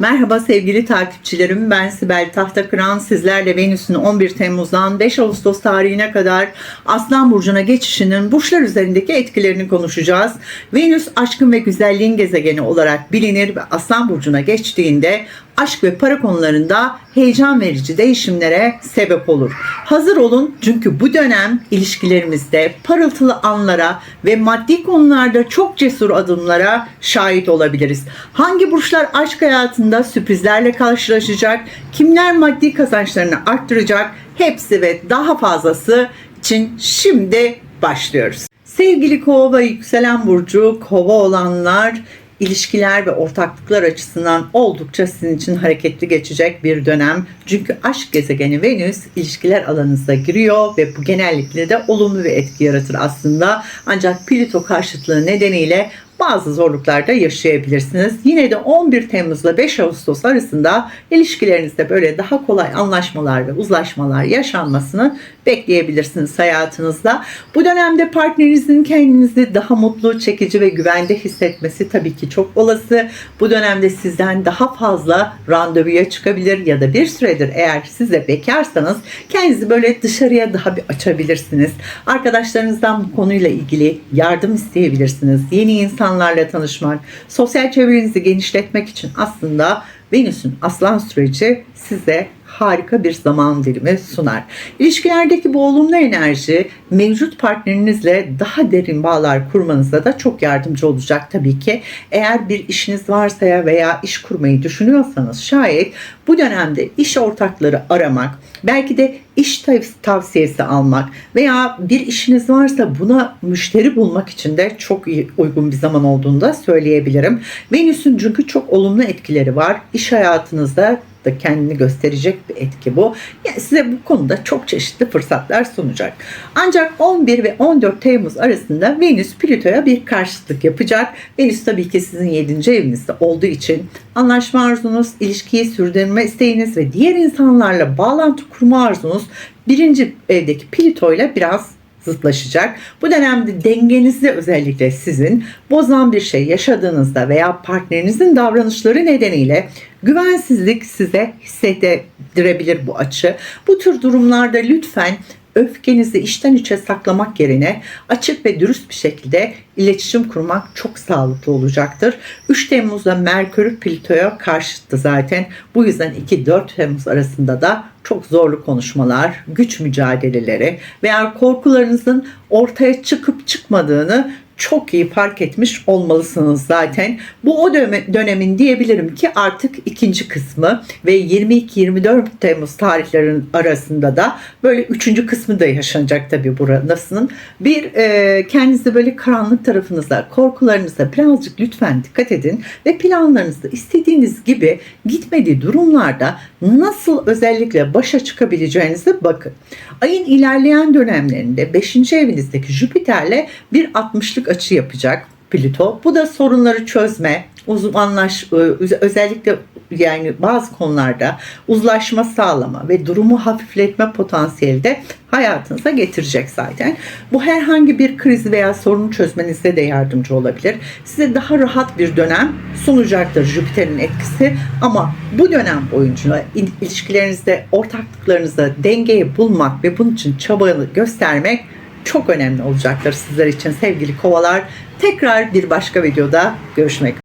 Merhaba sevgili takipçilerim. Ben Sibel Tahtakıran. Sizlerle Venüs'ün 11 Temmuz'dan 5 Ağustos tarihine kadar Aslan Burcu'na geçişinin burçlar üzerindeki etkilerini konuşacağız. Venüs aşkın ve güzelliğin gezegeni olarak bilinir ve Aslan Burcu'na geçtiğinde aşk ve para konularında heyecan verici değişimlere sebep olur. Hazır olun çünkü bu dönem ilişkilerimizde parıltılı anlara ve maddi konularda çok cesur adımlara şahit olabiliriz. Hangi burçlar aşk hayatında sürprizlerle karşılaşacak, kimler maddi kazançlarını arttıracak hepsi ve daha fazlası için şimdi başlıyoruz. Sevgili kova yükselen burcu kova olanlar ilişkiler ve ortaklıklar açısından oldukça sizin için hareketli geçecek bir dönem. Çünkü aşk gezegeni Venüs ilişkiler alanınıza giriyor ve bu genellikle de olumlu bir etki yaratır aslında. Ancak Plüto karşıtlığı nedeniyle bazı zorluklar da yaşayabilirsiniz. Yine de 11 Temmuz ile 5 Ağustos arasında ilişkilerinizde böyle daha kolay anlaşmalar ve uzlaşmalar yaşanmasını bekleyebilirsiniz hayatınızda. Bu dönemde partnerinizin kendinizi daha mutlu, çekici ve güvende hissetmesi tabii ki çok olası. Bu dönemde sizden daha fazla randevuya çıkabilir ya da bir süredir eğer siz de bekarsanız kendinizi böyle dışarıya daha bir açabilirsiniz. Arkadaşlarınızdan bu konuyla ilgili yardım isteyebilirsiniz. Yeni insanlarla tanışmak, sosyal çevrenizi genişletmek için aslında Venüs'ün aslan süreci size harika bir zaman dilimi sunar. İlişkilerdeki bu olumlu enerji mevcut partnerinizle daha derin bağlar kurmanıza da çok yardımcı olacak tabii ki. Eğer bir işiniz varsa ya veya iş kurmayı düşünüyorsanız şayet bu dönemde iş ortakları aramak, belki de iş tav- tavsiyesi almak veya bir işiniz varsa buna müşteri bulmak için de çok uygun bir zaman olduğunu da söyleyebilirim. Venüs'ün çünkü çok olumlu etkileri var. İş hayatınızda da kendini gösterecek bir etki bu. Yani size bu konuda çok çeşitli fırsatlar sunacak. Ancak 11 ve 14 Temmuz arasında Venüs Plüto'ya bir karşıtlık yapacak. Venüs tabii ki sizin 7. evinizde olduğu için anlaşma arzunuz, ilişkiyi sürdürme isteğiniz ve diğer insanlarla bağlantı kurma arzunuz birinci evdeki Plüto ile biraz zıtlaşacak. Bu dönemde dengenizi özellikle sizin bozan bir şey yaşadığınızda veya partnerinizin davranışları nedeniyle güvensizlik size hissettirebilir bu açı. Bu tür durumlarda lütfen öfkenizi içten içe saklamak yerine açık ve dürüst bir şekilde iletişim kurmak çok sağlıklı olacaktır. 3 Temmuz'da Merkür Plüto'ya karşıttı zaten. Bu yüzden 2-4 Temmuz arasında da çok zorlu konuşmalar, güç mücadeleleri veya korkularınızın ortaya çıkıp çıkmadığını çok iyi fark etmiş olmalısınız zaten. Bu o dönem- dönemin diyebilirim ki artık ikinci kısmı ve 22-24 Temmuz tarihlerin arasında da böyle üçüncü kısmı da yaşanacak tabii buranın. Bir e, kendinizi böyle karanlık tarafınıza, korkularınıza birazcık lütfen dikkat edin ve planlarınızda istediğiniz gibi gitmediği durumlarda nasıl özellikle başa çıkabileceğinize bakın. Ayın ilerleyen dönemlerinde 5. evinizdeki Jüpiter'le bir 60'lık açı yapacak Plüto. Bu da sorunları çözme, uzmanlaş özellikle yani bazı konularda uzlaşma sağlama ve durumu hafifletme potansiyeli de hayatınıza getirecek zaten. Bu herhangi bir kriz veya sorunu çözmenizde de yardımcı olabilir. Size daha rahat bir dönem sunacaktır Jüpiter'in etkisi ama bu dönem boyunca il- ilişkilerinizde ortaklıklarınızda dengeyi bulmak ve bunun için çaba göstermek çok önemli olacaktır sizler için sevgili kovalar. Tekrar bir başka videoda görüşmek